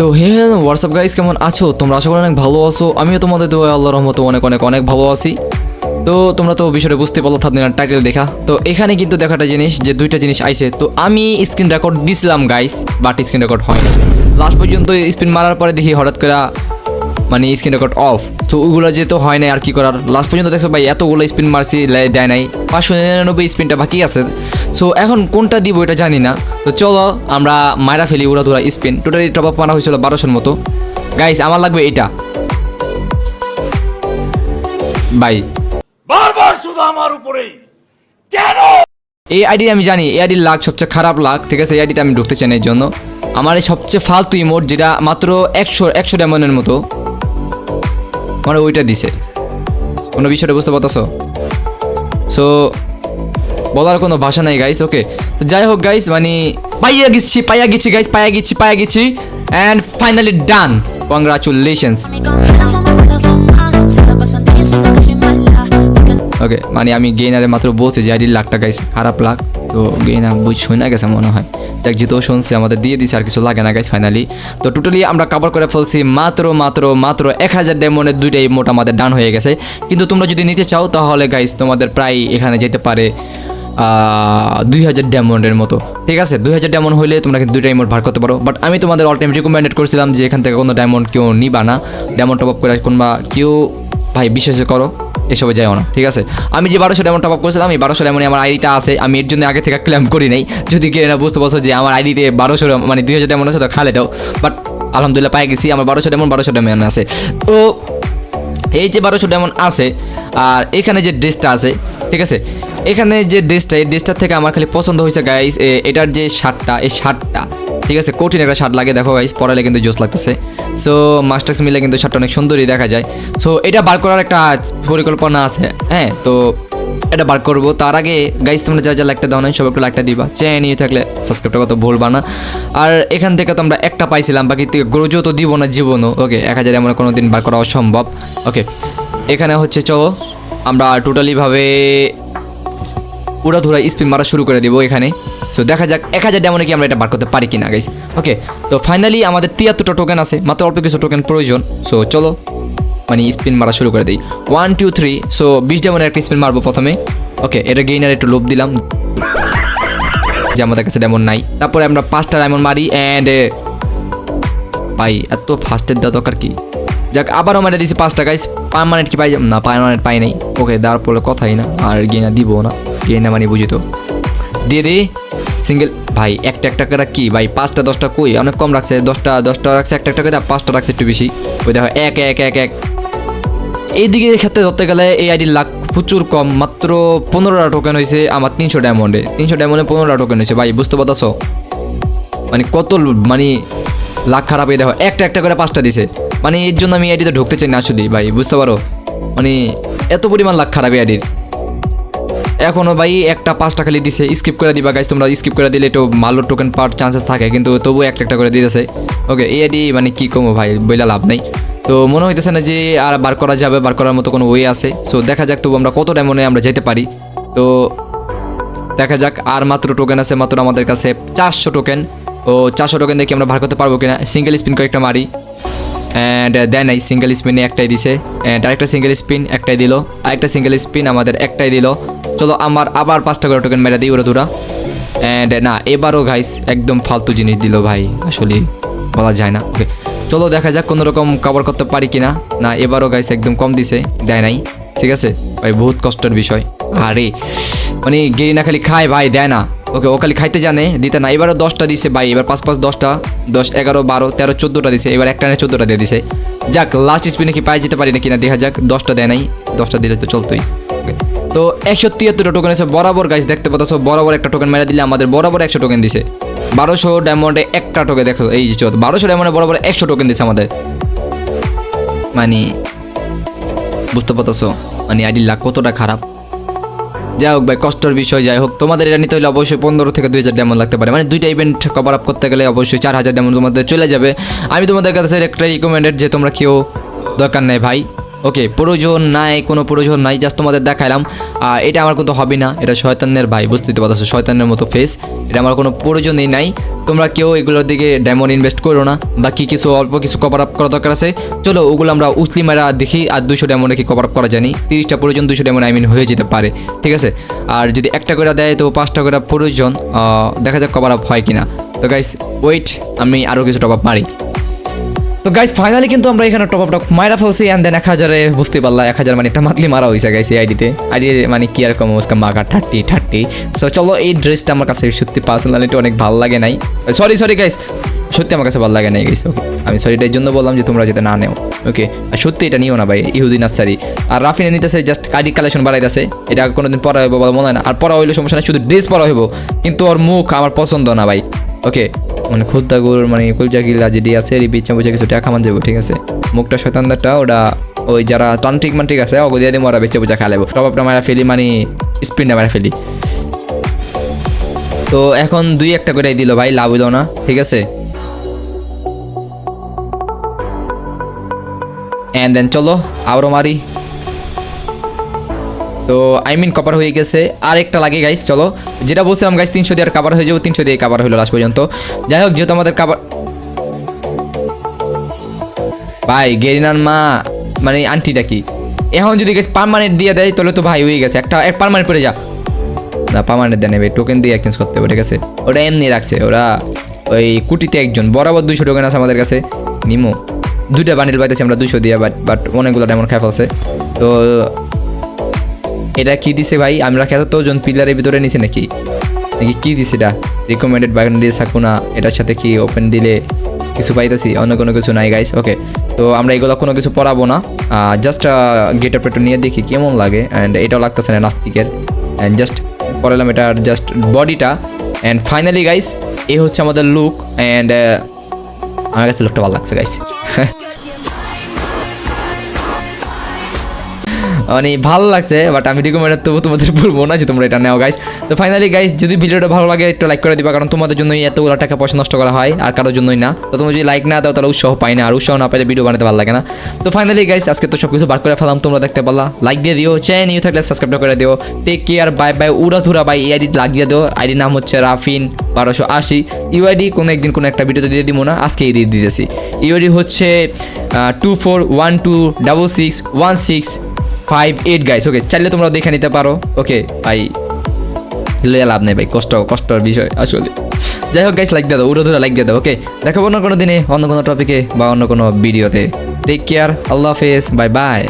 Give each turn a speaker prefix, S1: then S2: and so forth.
S1: তো হে WhatsApp guys কেমন আছো? তোমরা আশা করি অনেক ভালো আছো। আমিও তোমাদের দোয়া আল্লাহ রহমত অনেক অনেক অনেক ভালো আছি। তো তোমরা তো বিষয়টা বুঝতে পারল না টাইটেল দেখা। তো এখানে কিন্তু দেখাটা জিনিস, যে দুইটা জিনিস আইছে। তো আমি স্ক্রিন রেকর্ড দিছিলাম গাইস বাট স্ক্রিন রেকর্ড হয়নি। লাস্ট পর্যন্ত স্পিন মারার পরে দেখি হঠাৎ করে মানে স্ক্রিন রেকর্ড অফ তো ওগুলো যেহেতু হয় নাই আর কি করার? লাস্ট পর্যন্ত দেখছ ভাই এতগুলো স্পিন মারছি দেয় নাই। পাঁচশো নিরানব্বই স্পিনটা বাকি আছে। সো এখন কোনটা দিব এটা জানি না। তো চলো আমরা মায়েরা ফেলি উড়া ধরা স্পিন টোটালি টপ আপ মারা হয়েছিল বারোশোর মতো। গাইস আমার লাগবে এটা। বাই
S2: বারবার শুধু আমার উপরেই। কেন?
S1: এই আইডি আমি জানি এই আইডির লাখ সবচেয়ে খারাপ লাখ ঠিক আছে? এই আইডিতে আমি ঢুকতে চাই না এর জন্য। আমার এই সবচেয়ে ফালতু ইমোট যেটা মাত্র একশো একশো ডায়মন্ডের মতো। আমার ওইটা দিছে। কোনো বিষয়টা বুঝতে পারতেছো? সো বলার কোনো ভাষা নাই গাইস ওকে তো যাই হোক গাইস মানে পাইয়া গেছি পাইয়া গেছি গাইস পাইয়া গেছি পাইয়া গেছি and finally done congratulations okay মানে আমি গেইনারে মাত্র বলছি যে আইডির লাখটা গাইছে খারাপ লাখ। তো গেইনার বুঝ শুনে গেছে, মনে হয়। দেখ যেহেতু শুনছে আমাদের দিয়ে দিছে আর কিছু লাগে না গাইছে ফাইনালি তো টোটালি আমরা কভার করে ফেলছি মাত্র মাত্র মাত্র এক হাজার ডেমনের দুইটাই মোট আমাদের ডান হয়ে গেছে। কিন্তু তোমরা যদি নিতে চাও তাহলে গাইস তোমাদের প্রায় এখানে যেতে পারে দুই হাজার ডায়মন্ডের মতো। ঠিক আছে? দুই হাজার ডায়মন্ড হলে তোমরা কিন্তু দুইটা ইমোট ভার করতে পারো। বাট আমি তোমাদের অল টাইম রিকমেন্ডেড করছিলাম যে এখান থেকে কোনো ডায়মন্ড কেউ নিবা না। ডায়মন্ড টপ আপ করে কিংবা কেউ, ভাই, বিশ্বাস করো এসবে যাইও না, ঠিক আছে? আমি যে বারোশো ডায়মন্ড টপ আপ করেছিলাম, এই বারোশো ডায়মন্ড আমার আইডিটা আছে, আমি এর জন্য আগে থেকে ক্লেম করি নাই। যদি কে না বুঝতে পারছ যে আমার আইডিতে বারোশো মানে দুই হাজার ডায়মন্ড আছে, তো খালে দাও। বাট আলহামদুলিল্লাহ পাই গেছি, আমার বারোশো ডায়মন্ড বারোশো ডায়মন্ড আছে। তো এই যে বারোশো ডায়মন্ড আছে, আর এখানে যে ড্রেসটা আছে, ঠিক আছে? এখানে যে ড্রেসটা এই ড্রেসটার থেকে আমার খালি পছন্দ হয়েছে গাইস এটার যে শার্টটা, এই শার্টটা, ঠিক আছে? কঠিন একটা শার্ট লাগে, দেখো গাইস পরালে কিন্তু জোস লাগতেছে। সো মাস্টার্স মিলে কিন্তু শার্টটা অনেক সুন্দরই দেখা যায়। সো এটা বার করার একটা পরিকল্পনা আছে হ্যাঁ? তো, এটা বার করব। তার আগে গাইস তোমরা যা যা লাইকটা দাও না সব একটু লাইকটা দিবা। চেয়ে নিয়ে থাকলে সাবস্ক্রাইবটা কত ভুলবা না। আর এখান থেকে তো আমরা একটা পাইছিলাম, বাকি গ্রোজও তো দিব না জীবনও। ওকে এক হাজার এমন কোনো দিন বার করা অসম্ভব। ওকে এখানে হচ্ছে, চলো, আমরা টোটালিভাবে উড়াধুরা স্পিন মারা শুরু করে দিব এখানে। সো দেখা যাক, এক হাজার ডেমনে কি আমরা এটা বার করতে পারি কিনা গাইস ওকে তো ফাইনালি আমাদের তিয়াত্তরটা টোকেন আছে, মাত্র অল্প কিছু টোকেন প্রয়োজন। সো চলো মানে স্পিন মারা শুরু করে দিই। ওয়ান টু থ্রি সো বিশ ডেমনের একটা স্পিন মারবো প্রথমে। ওকে এটা গেইনার একটু লোভ দিলাম। যে আমাদের কাছে ডেমন নাই। তারপরে আমরা পাঁচটা ডায়মন্ড মারি অ্যান্ড পাই এত ফার্স্টের দেওয়া দরকার কি? যাক, আবারও মারে দিয়েছি পাঁচটা গাইস পারমানেন্ট কি পাই না পারমানেন্ট পাই নাই। ওকে দেওয়ার পরে কথাই না, আর গেইনা দিব না। গেইনা মানে বুঝি তো। দিয়ে দিই সিঙ্গেল ভাই, একটা একটা করে কি? ভাই, পাঁচটা, দশটা কই? অনেক কম রাখছে, দশটা দশটা রাখছে, একটা একটা করে, পাঁচটা রাখছে একটু বেশি। ওই দেখো, এক এক এক এক। এইদিকে ক্ষেত্রে ধরতে গেলে এই আইডির লাখ প্রচুর কম, মাত্র পনেরোটা টোকেন হয়েছে, আমার তিনশো ডায়মন্ডে তিনশো ডায়মন্ডে পনেরোটা টোকেন হয়েছে, ভাই, বুঝতে পারছ মানে কত মানে লাখ খারাপ এই দেখো, একটা একটা করে পাঁচটা দিছে। মানে এর জন্য আমি আইডিতে ঢুকতে চাই না আসলে ভাই, বুঝতে পারো? মানে এত পরিমাণ লাখ খারাপ এই আইডির। এখনও ভাই একটা পাঁচটা খালি দিছে স্কিপ করে দিবা গাইজ তোমরা স্কিপ করে দিলে একটু ভালো টোকেন পাওয়ার চান্সেস থাকে, কিন্তু তবু একটা একটা করে দিতেছে। ওকে এই আইডি মানে কী কমো ভাই, বইলা লাভ নাই। তো মনে হইতেছে না যে আর বার করা যাবে, বার করার মতো কোনো ওয়ে আছে। সো দেখা যাক তবু আমরা কত ডায়মন্ডে আমরা যেতে পারি। তো দেখা যাক, আর মাত্র টোকেন আছে, মাত্র আমাদের কাছে চারশো টোকেন ও চারশো টোকেন দেখি আমরা ভার করতে পারব কিনা। সিঙ্গেল স্পিন কয়েকটা মারি। অ্যান্ড দেন নাই সিঙ্গেল স্পিনে একটাই দিছে। অ্যান্ড আরেকটা সিঙ্গেল স্পিন একটাই দিল। আরেকটা সিঙ্গেল স্পিন আমাদের একটাই দিল। চলো আমার আবার পাঁচটা করে টোকেন মেরে দিই ওরা দুরা। অ্যান্ড না, এবারও গাইস একদম ফালতু জিনিস দিল ভাই আসলে বলা যায় না। ওকে চলো দেখা যাক কোনো রকম কভার করতে পারি কিনা। না, এবারও গাইস একদম কম দিছে, দেয় নাই, ঠিক আছে? ভাই, বহুত কষ্টের বিষয়। আরে মানে গেরি না, খালি খায় ভাই, দেয় না। ওকে ও খালি খাইতে জানে, দিতে না। এবারও দশটা দিছে ভাই, এবার পাঁচ পাঁচ দশটা, দশ, এগারো, বারো, তেরো, চোদ্দোটা দিছে। এবার একটা না চোদ্দোটা দিয়ে দিছে। যাক লাস্ট স্পিনে কি পাই যেতে পারি না কিনা, দেখা যাক, দশটা দেয় নাই, দশটা দিলে তো চলতোই। তো একশো তিয়াত্তরটা টোকেন আছে, বরাবর গাইস দেখতে পাচ্ছ, বরাবর একটা টোকেন মেরে দিলে আমাদের বরাবর একশো টোকেন দিছে। বারোশো ডায়মন্ডে একটা টোকেন দেখো, এই যে চোদ্দ বারোশো ডায়মন্ডে বরাবর একশো টোকেন দিছে আমাদের। মানে বুঝতে পারতেছো? মানে আইডি লাখ কতটা খারাপ। যাই হোক ভাই, কষ্টের বিষয়, যাই হোক, তোমাদের এটা নিতে হলে অবশ্যই পনেরো থেকে দুই হাজার ডায়মন্ড লাগতে পারে। মানে দুইটা ইভেন্ট কভার আপ করতে গেলে অবশ্যই চার হাজার ডায়মন্ড তোমাদের চলে যাবে। আমি তোমাদের কাছে একটা রিকমেন্ডেড যে তোমরা কেউ দরকার নেই ভাই। ওকে প্রয়োজন নাই, কোনো প্রয়োজন নাই জাস্ট তোমাদের দেখাইলাম। এটা আমার কোনো হবি না, এটা শয়তানের ভাই বুঝতে পারছ শয়তানের মতো ফেস এটা আমার কোনো প্রয়োজনই নাই। তোমরা কেউ এগুলোর দিকে ডায়মন্ড ইনভেস্ট করো না, বাকি কিছু অল্প কিছু কভার আপ করা দরকার আছে। চলো, ওগুলো আমরা উতলি মারা দেখি, আর দুশো ডায়মন্ডে কি কভার আপ করা জানি। তিরিশটা প্রয়োজন দুশো ডায়মন্ড আই মিন হয়ে যেতে পারে, ঠিক আছে? আর যদি একটা করে দেয়, তো পাঁচটা করে প্রয়োজন দেখা যাক কভার আপ হয় কিনা। তো গাইস ওয়েট আমি আরও কিছু টপ আপ মারি। তো গাইস ফাইনালি কিন্তু আমরা এখানে টপ আপটা মারা ফেলছি অ্যান্ড দেন এক হাজারে বুঝতে পারলাম এক হাজার মানে একটা মাতলি মারা হয়েছে গাইস এই আইডিতে আইডি মানে কি আর কম উসকা মাকা থার্টি থার্টি সো চলো এই ড্রেসটা আমার কাছে সত্যি পার্সোনালিটি অনেক ভালো লাগে নাই। সরি সরি গাইস সত্যি আমার কাছে ভালো লাগে নাই গাইস ওকে আমি সরি এই জন্য বললাম যে তোমরা যাতে না নেও ওকে আর সত্যি এটা নিও না ভাই, ইহুদিন আসারি আর রাফিনে নিতেছে জাস্ট আইডি কালেকশন বাড়াইতেছে। এটা কোনোদিন পড়া হইব বলে মনে হয় না। আর পড়া হইলে সমস্যা শুধু ড্রেস পরা হইব। কিন্তু ওর মুখ আমার পছন্দ না ভাই ওকে মানে খুদ্দা গরুর মানে কুলজা গিলা যেটি আছে, এই বিচ্ছা বুঝে কিছু টাকা খামান যাব, ঠিক আছে? মুখটা শয়তানদারটা ওটা ওই যারা তান্ত্রিক মান্ত্রিক আছে অগো দিয়ে দিয়ে ওরা বেচে বুঝা খালেবো টপ আপটা মারা ফেলি মানে স্পিনটা মারা ফেলি। তো এখন দুই একটা করে দিল, ভাই, লাভ না, ঠিক আছে? অ্যান্ড দেন চলো, আবারও মারি। তো আই মিন কভার হয়ে গেছে। আর একটা লাগে গাইস চলো। যেটা বলছিলাম গাইস তিনশো দিয়ে কাভার হয়ে যাব, তিনশো দিয়ে কাভার হলো লাস্ট পর্যন্ত। যাই হোক, যেহেতু আমাদের কাভার ভাই, গেরিনার মা মানে আন্টিটা কি? এখন যদি গেছে পারমানেন্ট দিয়ে দেয়, তাহলে তো ভাই হয়ে গেছে। একটা এক পারমানেন্ট পড়ে যা। না পারমানেন্ট দেয় নেবে টোকেন দিয়ে এক্সচেঞ্জ করতে হবে, ঠিক আছে? ওটা এমনি রাখছে, ওরা ওই কুটিতে একজন। বরাবর দুইশো টোকেন আছে আমাদের কাছে। নিমো। দুইটা বান্ডিল পাইতেছি আমরা দুইশো দিয়ে বাট বাট অনেকগুলো ডায়মন্ড খাই ফেলছে তো এটা কি দিছে ভাই? আমরা খেত তো জন পিলারের ভিতরে নিছে নাকি? নাকি কি দিছে এটা? রিকমেন্ডেড বান্ডিল সাকুনা এটার সাথে কি ওপেন দিলে কিছু পাইতেছি? অন্য কোনো কিছু নাই গাইস ওকে তো আমরা এগুলো কোনো কিছু পড়াবো না। জাস্ট গেট একটু নিয়ে দেখি কেমন লাগে। অ্যান্ড এটাও লাগতেছে না নাস্তিকের। অ্যান্ড জাস্ট পড়ালাম এটার জাস্ট বডিটা অ্যান্ড ফাইনালি গাইস এই হচ্ছে আমাদের লুক অ্যান্ড আমার কাছে লুকটা ভালো লাগছে গাইস মানে ভালো লাগছে বাট আমি রিকমেন্ড তবু তোমাদের বলব না যে তোমরা এটা নেও গাইস তো ফাইনালি গাইস যদি ভিডিওটা ভালো লাগে, একটু লাইক করে দিবা, কারণ তোমাদের জন্যই এতগুলো টাকা পয়সা নষ্ট করা হয়, আর কারোর জন্যই না। তো তুমি যদি লাইক না দাও, তাহলে উৎসাহ পাই না, আর উৎসাহ না পাইলে ভিডিও বানাতে ভালো লাগে না। তো ফাইনালি গাইস আজকে তো সব কিছু বার করে ফেলাম, তোমরা দেখতে পারলা। লাইক দিয়ে দিও, চ্যানেল নিউ থাকলে সাবস্ক্রাইব করে দিও। টেক কেয়ার বাই বাই উড়া ধুরা বাই এই আইডি লাগিয়ে দিও। আইডি নাম হচ্ছে রাফিন বারোশো আশি। ইউআইডি কোনো একদিন কোনো একটা ভিডিওতে দিয়ে দিব না আজকে এই দিয়ে দিতেছি। ইউআইডি হচ্ছে two four one two double six one six five eight guys okay চাইলে তোমরা দেখে নিতে পারো। ওকে ভাই লইয়া লাভ নেই ভাই, কষ্ট, কষ্টর বিষয় আসলে। যাই হোক গাইস লাইক দিয়ে দাও, উড়ো ধরে লাইক দিয়ে দাও ওকে দেখাবো অন্য কোনো দিনে, অন্য কোনো টপিকে বা অন্য কোনো ভিডিওতে টেক কেয়ার আল্লাহ হাফেজ বাই বাই